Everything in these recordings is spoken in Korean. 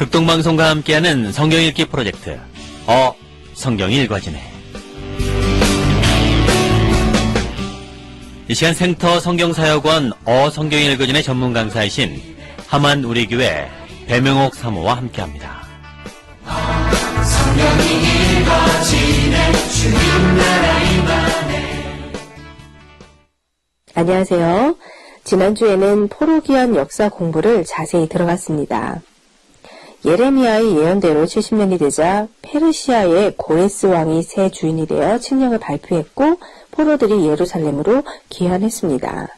극동방송과 함께하는 성경 읽기 프로젝트 어 성경 읽어지네 이 시간 생터 성경사역원 어 성경 읽어지네 전문 강사이신 하만 우리 교회 배명옥 사모와 함께합니다. 안녕하세요. 지난주에는 포로기한 역사 공부를 자세히 들어갔습니다. 예레미야의 예언대로 70년이 되자 페르시아의 고레스 왕이 새 주인이 되어 칙령을 발표했고 포로들이 예루살렘으로 귀환했습니다.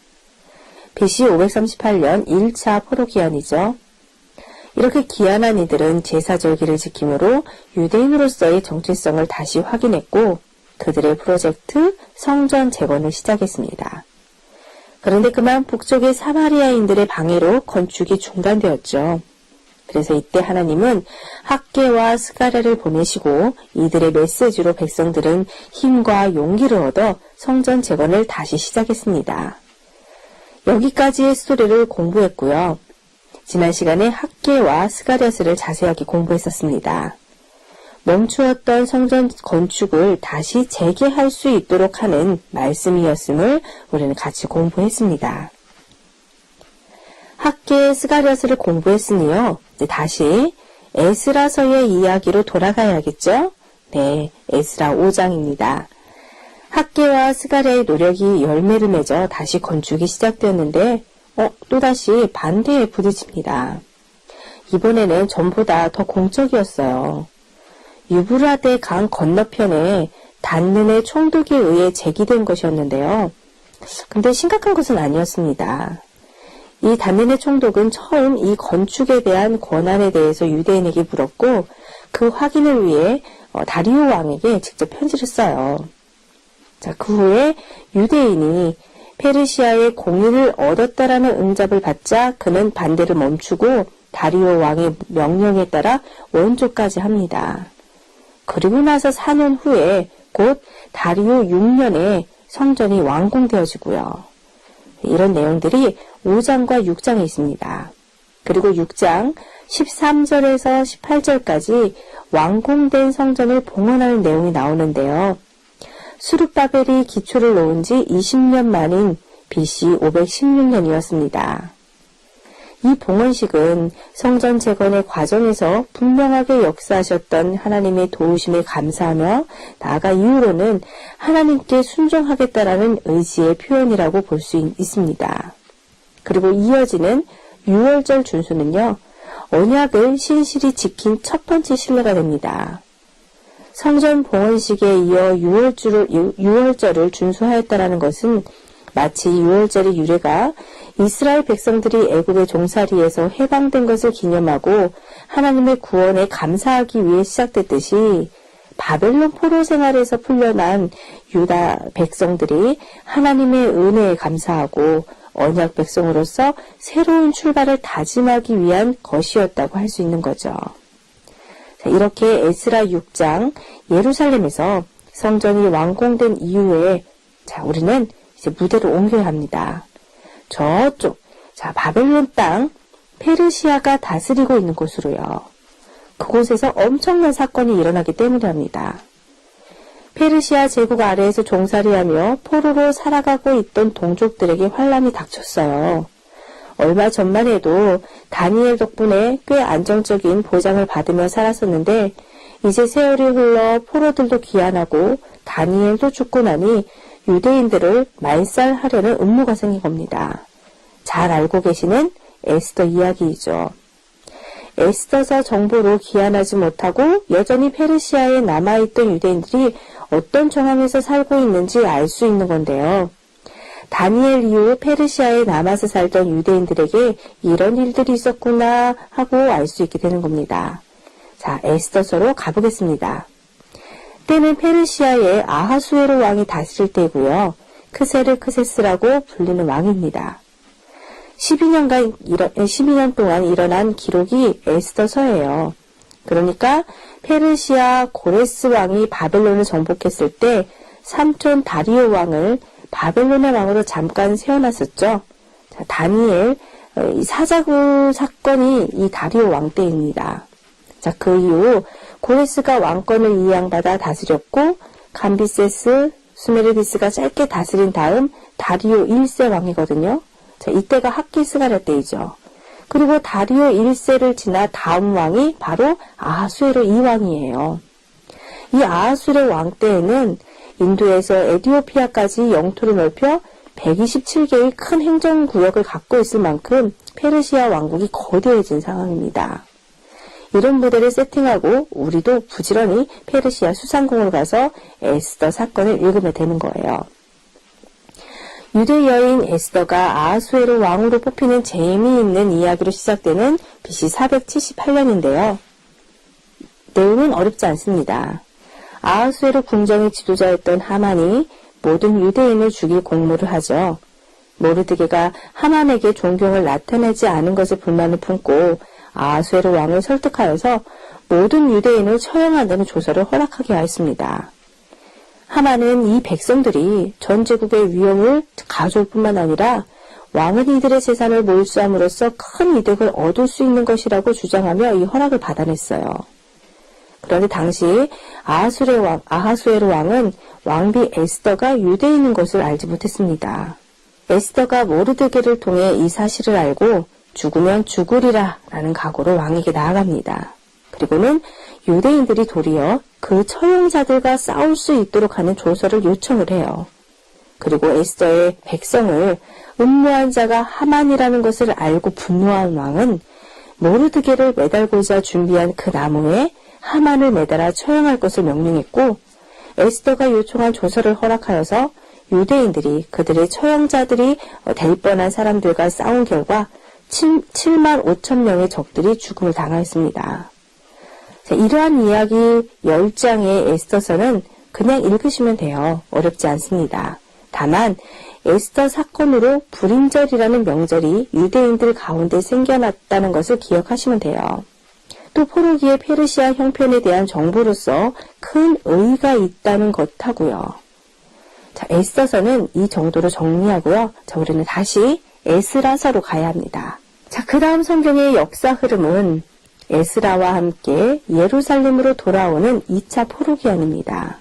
BC 538년 1차 포로기한이죠. 이렇게 귀환한 이들은 제사절기를 지킴으로 유대인으로서의 정체성을 다시 확인했고 그들의 프로젝트 성전 재건을 시작했습니다. 그런데 그만 북쪽의 사마리아인들의 방해로 건축이 중단되었죠. 그래서 이때 하나님은 학계와 스가랴를 보내시고 이들의 메시지로 백성들은 힘과 용기를 얻어 성전 재건을 다시 시작했습니다. 여기까지의 스토리를 공부했고요. 지난 시간에 학계와 스가랴스를 자세하게 공부했었습니다. 멈추었던 성전 건축을 다시 재개할 수 있도록 하는 말씀이었음을 우리는 같이 공부했습니다. 학계 스가랴스를 공부했으니요. 다시 에스라서의 이야기로 돌아가야겠죠? 네, 에스라 5장입니다. 학계와 스가랴의 노력이 열매를 맺어 다시 건축이 시작되었는데 어, 또다시 반대에 부딪힙니다. 이번에는 전보다 더 공적이었어요. 유브라데 강 건너편에 단는의 총독에 의해 제기된 것이었는데요. 근데 심각한 것은 아니었습니다. 이 단는의 총독은 처음 이 건축에 대한 권한에 대해서 유대인에게 물었고 그 확인을 위해 어, 다리오 왕에게 직접 편지를 써요. 자, 그 후에 유대인이 페르시아의 공인을 얻었다라는 응답을 받자 그는 반대를 멈추고 다리오 왕의 명령에 따라 원조까지 합니다. 그리고 나서 4년 후에 곧 다리오 6년에 성전이 완공되어지고요. 이런 내용들이 5장과 6장에 있습니다. 그리고 6장 13절에서 18절까지 완공된 성전을 봉헌하는 내용이 나오는데요. 수르바벨이 기초를 놓은 지 20년 만인 BC 516년이었습니다. 이 봉헌식은 성전 재건의 과정에서 분명하게 역사하셨던 하나님의 도우심에 감사하며 나아가 이후로는 하나님께 순종하겠다라는 의지의 표현이라고 볼 수 있습니다. 그리고 이어지는 6월절 준수는요, 언약을 신실히 지킨 첫 번째 신뢰가 됩니다. 성전 봉헌식에 이어 6월절을, 6월절을 준수하였다라는 것은 마치 6월절의 유래가 이스라엘 백성들이 애굽의 종살이에서 해방된 것을 기념하고 하나님의 구원에 감사하기 위해 시작됐듯이 바벨론 포로 생활에서 풀려난 유다 백성들이 하나님의 은혜에 감사하고 언약 백성으로서 새로운 출발을 다짐하기 위한 것이었다고 할 수 있는 거죠. 자, 이렇게 에스라 6장 예루살렘에서 성전이 완공된 이후에 자, 우리는 이제 무대를 옮겨야 합니다. 저쪽, 자, 바벨론 땅, 페르시아가 다스리고 있는 곳으로요. 그곳에서 엄청난 사건이 일어나기 때문이랍니다. 페르시아 제국 아래에서 종살이하며 포로로 살아가고 있던 동족들에게 환란이 닥쳤어요. 얼마 전만 해도 다니엘 덕분에 꽤 안정적인 보장을 받으며 살았었는데 이제 세월이 흘러 포로들도 귀환하고 다니엘도 죽고 나니 유대인들을 말살하려는 음모가 생긴 겁니다. 잘 알고 계시는 에스더 이야기이죠. 에스더서 정보로 귀환하지 못하고 여전히 페르시아에 남아있던 유대인들이 어떤 정황에서 살고 있는지 알 수 있는 건데요. 다니엘 이후 페르시아에 남아서 살던 유대인들에게 이런 일들이 있었구나 하고 알 수 있게 되는 겁니다. 자, 에스더서로 가보겠습니다. 때는 페르시아의 아하수에로 왕이 다스릴 때고요. 크세르 크세스라고 불리는 왕입니다. 12년간, 12년 동안 일어난 기록이 에스더서예요. 그러니까 페르시아 고레스 왕이 바벨론을 정복했을 때 삼촌 다리오 왕을 바벨론의 왕으로 잠깐 세워놨었죠. 자, 다니엘 이 사자구 사건이 이 다리오 왕 때입니다. 자, 그 이후 고레스가 왕권을 이양받아 다스렸고 감비세스, 수메르비스가 짧게 다스린 다음 다리오 1세 왕이거든요. 자, 이때가 학기 스가랴 때이죠. 그리고 다리오 1세를 지나 다음 왕이 바로 아하수에로 2왕이에요. 이 아하수레 왕 때에는 인도에서 에디오피아까지 영토를 넓혀 127개의 큰 행정구역을 갖고 있을 만큼 페르시아 왕국이 거대해진 상황입니다. 이런 무대를 세팅하고 우리도 부지런히 페르시아 수상궁을 가서 에스더 사건을 읽으면 되는 거예요. 유대 여인 에스더가 아하수에로 왕으로 뽑히는 재미있는 이야기로 시작되는 BC 478년인데요. 내용은 어렵지 않습니다. 아하수에로 궁정의 지도자였던 하만이 모든 유대인을 죽일 공모를 하죠. 모르드게가 하만에게 존경을 나타내지 않은 것을 불만을 품고 아하수에로 왕을 설득하여서 모든 유대인을 처형한다는 조서를 허락하게 하였습니다. 하만은 이 백성들이 전 제국의 위험을 가져올 뿐만 아니라 왕은 이들의 재산을 몰수함으로써 큰 이득을 얻을 수 있는 것이라고 주장하며 이 허락을 받아냈어요. 그런데 당시 아하수레 왕, 아하수에로 왕은 왕비 에스더가 유대인인 것을 알지 못했습니다. 에스더가 모르드게를 통해 이 사실을 알고 죽으면 죽으리라 라는 각오로 왕에게 나아갑니다. 그리고는 유대인들이 도리어 그 처형자들과 싸울 수 있도록 하는 조서를 요청을 해요. 그리고 에스더의 백성을 음모한 자가 하만이라는 것을 알고 분노한 왕은 모르드게를 매달고자 준비한 그 나무에 하만을 매달아 처형할 것을 명령했고 에스더가 요청한 조서를 허락하여서 유대인들이 그들의 처형자들이 될 뻔한 사람들과 싸운 결과 7, 7만 5천 명의 적들이 죽음을 당하였습니다. 자, 이러한 이야기 10장의 에스더서는 그냥 읽으시면 돼요. 어렵지 않습니다. 다만 에스더 사건으로 불임절이라는 명절이 유대인들 가운데 생겨났다는 것을 기억하시면 돼요. 또 포로기의 페르시아 형편에 대한 정보로서 큰 의의가 있다는 것하고요. 자, 에스더서는 이 정도로 정리하고요. 자, 우리는 다시 에스라서로 가야 합니다. 자, 그 다음 성경의 역사 흐름은 에스라와 함께 예루살렘으로 돌아오는 2차 포로기한입니다.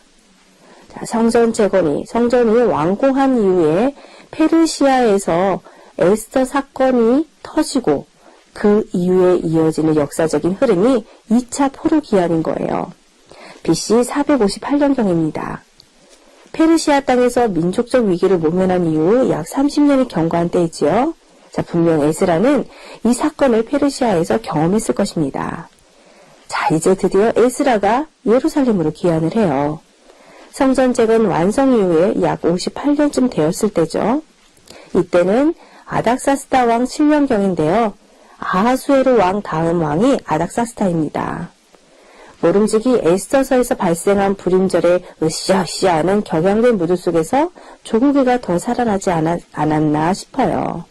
자, 성전 재건이, 성전이 완공한 이후에 페르시아에서 에스더 사건이 터지고 그 이후에 이어지는 역사적인 흐름이 2차 포로기한인 거예요. BC 458년경입니다. 페르시아 땅에서 민족적 위기를 모면한 이후 약 30년이 경과한 때이지요. 자, 분명 에스라는 이 사건을 페르시아에서 경험했을 것입니다. 자, 이제 드디어 에스라가 예루살렘으로 귀환을 해요. 성전 재건 완성 이후에 약 58년쯤 되었을 때죠. 이때는 아닥사스다 왕 7년경인데요. 아하수에르 왕 다음 왕이 아닥사스다입니다. 모름지기 에스더서에서 발생한 불임절의 으쌰으쌰하는 격양된 무드 속에서 조국이가 더 살아나지 않았, 않았나 싶어요.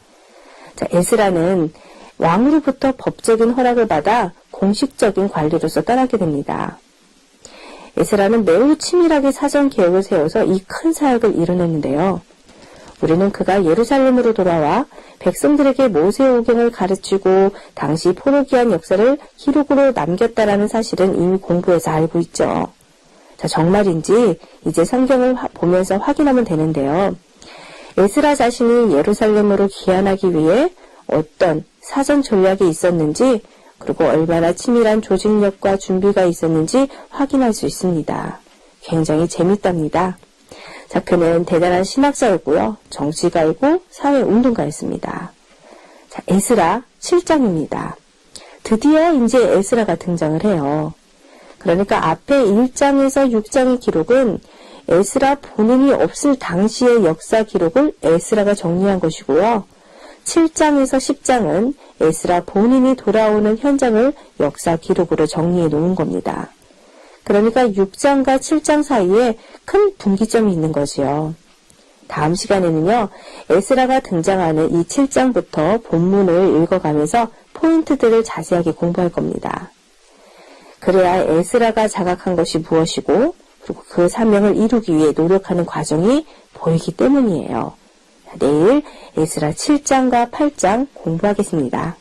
자, 에스라는 왕으로부터 법적인 허락을 받아 공식적인 관리로서 떠나게 됩니다. 에스라는 매우 치밀하게 사전 계획을 세워서 이 큰 사역을 이뤄냈는데요. 우리는 그가 예루살렘으로 돌아와 백성들에게 모세오경을 가르치고 당시 포로기한 역사를 기록으로 남겼다라는 사실은 이미 공부해서 알고 있죠. 자, 정말인지 이제 성경을 보면서 확인하면 되는데요. 에스라 자신이 예루살렘으로 귀환하기 위해 어떤 사전 전략이 있었는지 그리고 얼마나 치밀한 조직력과 준비가 있었는지 확인할 수 있습니다. 굉장히 재밌답니다. 자, 그는 대단한 신학자였고요. 정치가이고 사회운동가였습니다. 자, 에스라 7장입니다. 드디어 이제 에스라가 등장을 해요. 그러니까 앞에 1장에서 6장의 기록은 에스라 본인이 없을 당시의 역사 기록을 에스라가 정리한 것이고요. 7장에서 10장은 에스라 본인이 돌아오는 현장을 역사 기록으로 정리해 놓은 겁니다. 그러니까 6장과 7장 사이에 큰 분기점이 있는 거지요. 다음 시간에는요, 에스라가 등장하는 이 7장부터 본문을 읽어가면서 포인트들을 자세하게 공부할 겁니다. 그래야 에스라가 자각한 것이 무엇이고, 그 사명을 이루기 위해 노력하는 과정이 보이기 때문이에요. 내일 에스라 7장과 8장 공부하겠습니다.